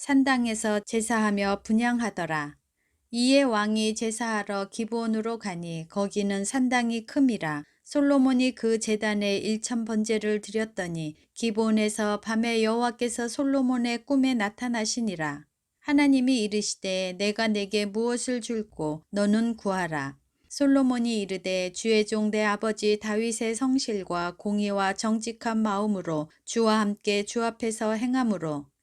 산당에서 제사하며 분양하더라. 이에 왕이 제사하러 기브온으로 가니 거기는 산당이 큼이라 솔로몬이 그 제단에 일천 번제를 드렸더니 기브온에서 밤에 여호와께서 솔로몬의 꿈에 나타나시니라. 하나님이 이르시되 내가 내게 무엇을 줄고 너는 구하라. 솔로몬이 이르되 주의 종 내 아버지 다윗의 성실과 공의와 정직한 마음으로 주와 함께 주 앞에서 행함으로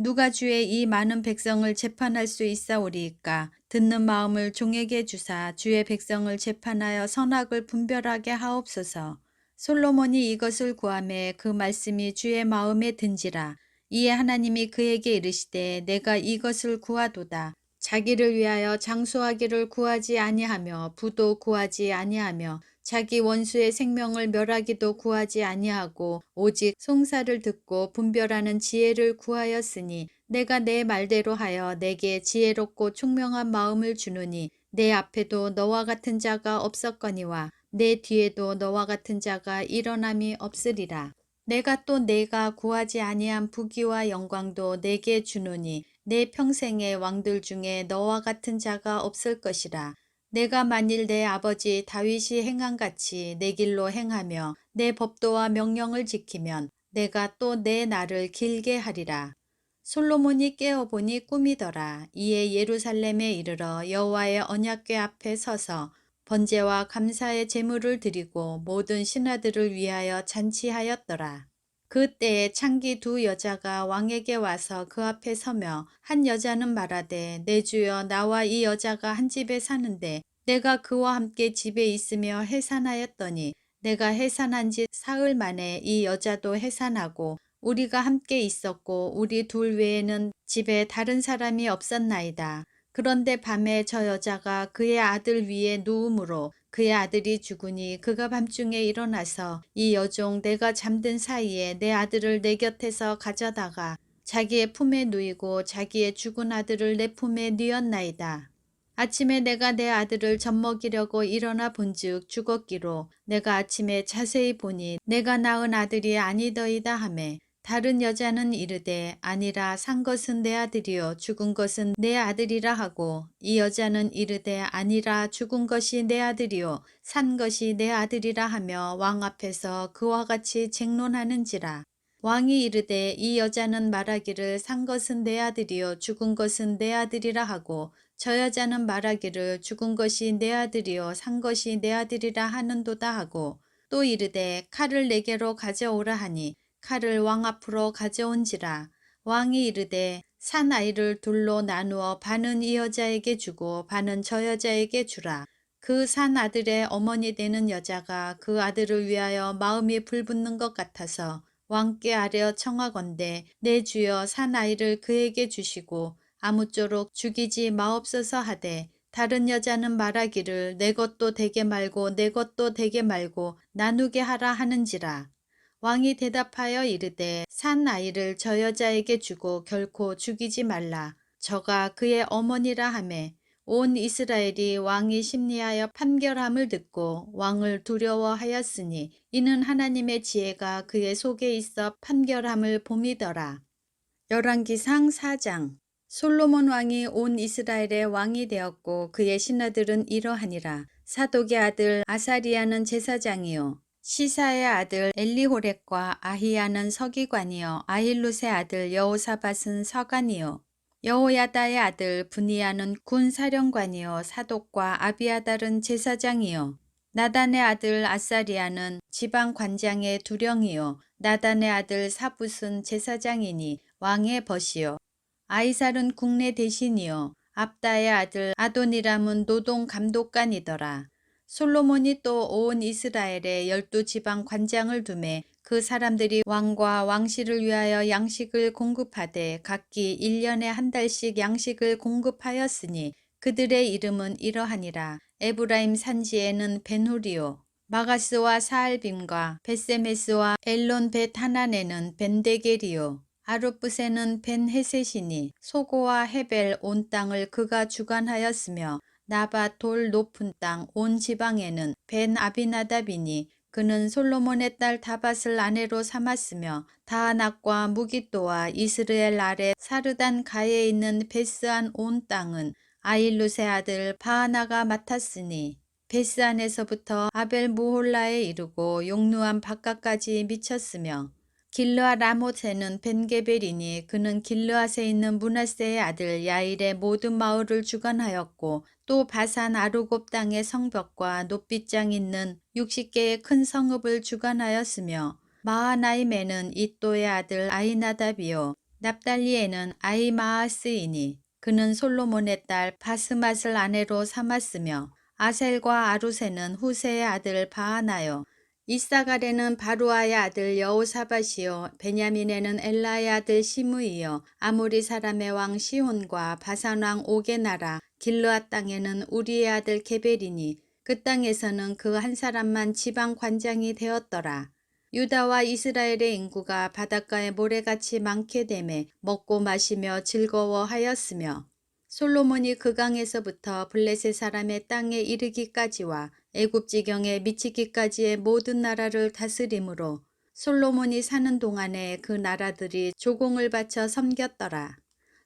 누가 주의 이 많은 백성을 재판할 수 있사오리이까 듣는 마음을 종에게 주사 주의 백성을 재판하여 선악을 분별하게 하옵소서. 솔로몬이 이것을 구함에 그 말씀이 주의 마음에 든지라. 이에 하나님이 그에게 이르시되 내가 이것을 구하도다. 자기를 위하여 장수하기를 구하지 아니하며 부도 구하지 아니하며 자기 원수의 생명을 멸하기도 구하지 아니하고 오직 송사를 듣고 분별하는 지혜를 구하였으니 내가 내 말대로 하여 내게 지혜롭고 총명한 마음을 주노니 내 앞에도 너와 같은 자가 없었거니와 내 뒤에도 너와 같은 자가 일어남이 없으리라. 내가 또 내가 구하지 아니한 부귀와 영광도 내게 주노니 내 평생의 왕들 중에 너와 같은 자가 없을 것이라. 내가 만일 내 아버지 다윗이 행한 같이 내 길로 행하며 내 법도와 명령을 지키면 내가 또 내 날을 길게 하리라. 솔로몬이 깨어보니 꿈이더라. 이에 예루살렘에 이르러 여호와의 언약궤 앞에 서서 번제와 감사의 제물을 드리고 모든 신하들을 위하여 잔치하였더라. 그때에 창기 두 여자가 왕에게 와서 그 앞에 서며 한 여자는 말하되 내 주여 나와 이 여자가 한 집에 사는데 내가 그와 함께 집에 있으며 해산하였더니 내가 해산한 지 사흘 만에 이 여자도 해산하고 우리가 함께 있었고 우리 둘 외에는 집에 다른 사람이 없었나이다. 그런데 밤에 저 여자가 그의 아들 위에 누움으로 그의 아들이 죽으니 그가 밤중에 일어나서 이 여종 내가 잠든 사이에 내 아들을 내 곁에서 가져다가 자기의 품에 누이고 자기의 죽은 아들을 내 품에 뉘었나이다. 아침에 내가 내 아들을 젖먹이려고 일어나 본즉 죽었기로 내가 아침에 자세히 보니 내가 낳은 아들이 아니더이다 하매 다른 여자는 이르되 아니라 산 것은 내 아들이요 죽은 것은 내 아들이라 하고 이 여자는 이르되 아니라 죽은 것이 내 아들이요 산 것이 내 아들이라 하며 왕 앞에서 그와 같이 쟁론하는지라. 왕이 이르되 이 여자는 말하기를 산 것은 내 아들이요 죽은 것은 내 아들이라 하고 저 여자는 말하기를 죽은 것이 내 아들이요 산 것이 내 아들이라 하는도다 하고 또 이르되 칼을 내게로 가져오라 하니 칼을 왕 앞으로 가져온지라 왕이 이르되 산 아이를 둘로 나누어 반은 이 여자에게 주고 반은 저 여자에게 주라. 그 산 아들의 어머니 되는 여자가 그 아들을 위하여 마음이 불붙는 것 같아서 왕께 아뢰어 청하건대 내 주여 산 아이를 그에게 주시고 아무쪼록 죽이지 마옵소서 하되 다른 여자는 말하기를 내 것도 되게 말고 내 것도 되게 말고 나누게 하라 하는지라. 왕이 대답하여 이르되 산 아이를 저 여자에게 주고 결코 죽이지 말라. 저가 그의 어머니라 하매 온 이스라엘이 왕이 심리하여 판결함을 듣고 왕을 두려워하였으니 이는 하나님의 지혜가 그의 속에 있어 판결함을 봄이더라. 열왕기상 4장 솔로몬 왕이 온 이스라엘의 왕이 되었고 그의 신하들은 이러하니라. 사독의 아들 아사리아는 제사장이요. 시사의 아들 엘리호렉과 아히야는 서기관이요. 아힐룻의 아들 여호사밧은 서관이요. 여호야다의 아들 분이야는 군 사령관이요. 사독과 아비아달은 제사장이요. 나단의 아들 아사리아는 지방 관장의 두령이요. 나단의 아들 사붓은 제사장이니 왕의 벗이요. 아이살은 국내 대신이요. 압다의 아들 아도니람은 노동 감독관이더라 솔로몬이 또 온 이스라엘에 열두 지방 관장을 두매 그 사람들이 왕과 왕실을 위하여 양식을 공급하되 각기 일년에한 달씩 양식을 공급하였으니 그들의 이름은 이러하니라. 에브라임 산지에는 베누리오, 마가스와 사알빔과 베세메스와 엘론 벳 하난에는 벤데게리오, 아루프세는 벤헤셋이니 소고와 헤벨 온 땅을 그가 주관하였으며 나바 돌 높은 땅 온 지방에는 벤 아비나답이니 그는 솔로몬의 딸 다밧을 아내로 삼았으며 다하낙과 무기또와 이스르엘 아래 사르단 가에 있는 베스안 온 땅은 아일룻의 아들 바하나가 맡았으니 베스안에서부터 아벨 무홀라에 이르고 용루암 바깥까지 미쳤으며 길르앗 라못에는 벤게벨이니 그는 길르앗에 있는 문하세의 아들 야일의 모든 마을을 주관하였고 또 바산 아루곱 땅의 성벽과 높빗장 있는 60개의 큰 성읍을 주관하였으며 마하나임에는 이또의 아들 아이나답이요 납달리에는 아이마하스이니 그는 솔로몬의 딸 바스맛을 아내로 삼았으며 아셀과 아루세는 후세의 아들 바하나요 이사갈에는 바루아의 아들 여호사밧이요 베냐민에는 엘라의 아들 시므이요 아모리 사람의 왕 시혼과 바산 왕 옥의 나라 길르앗 땅에는 우리의 아들 게벨이니 그 땅에서는 그 한 사람만 지방 관장이 되었더라. 유다와 이스라엘의 인구가 바닷가의 모래같이 많게 되매 먹고 마시며 즐거워하였으며 솔로몬이 그 강에서부터 블레셋 사람의 땅에 이르기까지와 애굽 지경에 미치기까지의 모든 나라를 다스림으로 솔로몬이 사는 동안에 그 나라들이 조공을 바쳐 섬겼더라.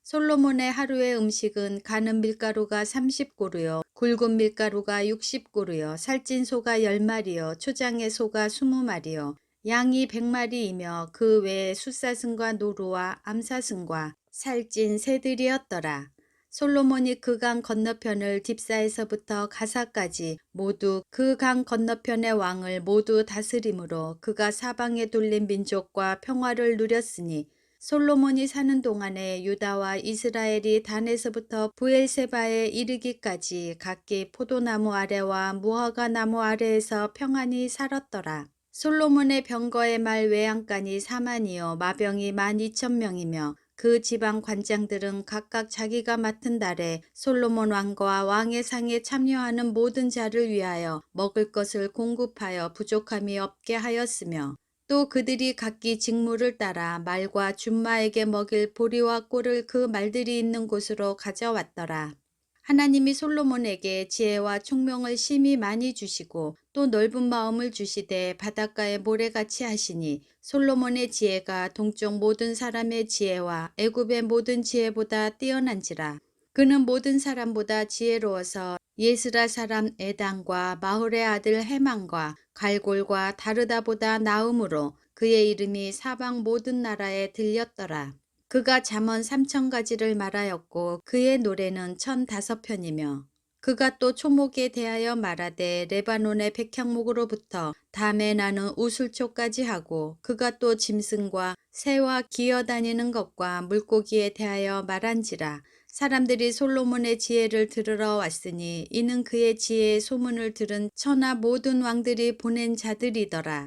솔로몬의 하루의 음식은 가는 밀가루가 30고루요, 굵은 밀가루가 60고루요, 살찐 소가 10마리요, 초장의 소가 20마리요, 양이 100마리이며 그 외에 숫사슴과 노루와 암사슴과 살찐 새들이었더라. 솔로몬이 그 강 건너편을 딥사에서부터 가사까지 모두 그 강 건너편의 왕을 모두 다스림으로 그가 사방에 돌린 민족과 평화를 누렸으니 솔로몬이 사는 동안에 유다와 이스라엘이 단에서부터 부엘세바에 이르기까지 각기 포도나무 아래와 무화과 나무 아래에서 평안히 살았더라. 솔로몬의 병거의 말 외양간이 4만이요 마병이 12,000명이며 그 지방 관장들은 각각 자기가 맡은 달에 솔로몬 왕과 왕의 상에 참여하는 모든 자를 위하여 먹을 것을 공급하여 부족함이 없게 하였으며 또 그들이 각기 직무를 따라 말과 준마에게 먹일 보리와 꿀을 그 말들이 있는 곳으로 가져왔더라. 하나님이 솔로몬에게 지혜와 총명을 심히 많이 주시고 또 넓은 마음을 주시되 바닷가에 모래같이 하시니 솔로몬의 지혜가 동쪽 모든 사람의 지혜와 애굽의 모든 지혜보다 뛰어난지라. 그는 모든 사람보다 지혜로워서 예스라 사람 에당과 마홀의 아들 해망과 갈골과 다르다보다 나음으로 그의 이름이 사방 모든 나라에 들렸더라. 그가 잠언 삼천 가지를 말하였고 그의 노래는 천 다섯 편이며 그가 또 초목에 대하여 말하되 레바논의 백향목으로부터 담에 나는 우술초까지 하고 그가 또 짐승과 새와 기어다니는 것과 물고기에 대하여 말한지라 사람들이 솔로몬의 지혜를 들으러 왔으니 이는 그의 지혜의 소문을 들은 천하 모든 왕들이 보낸 자들이더라.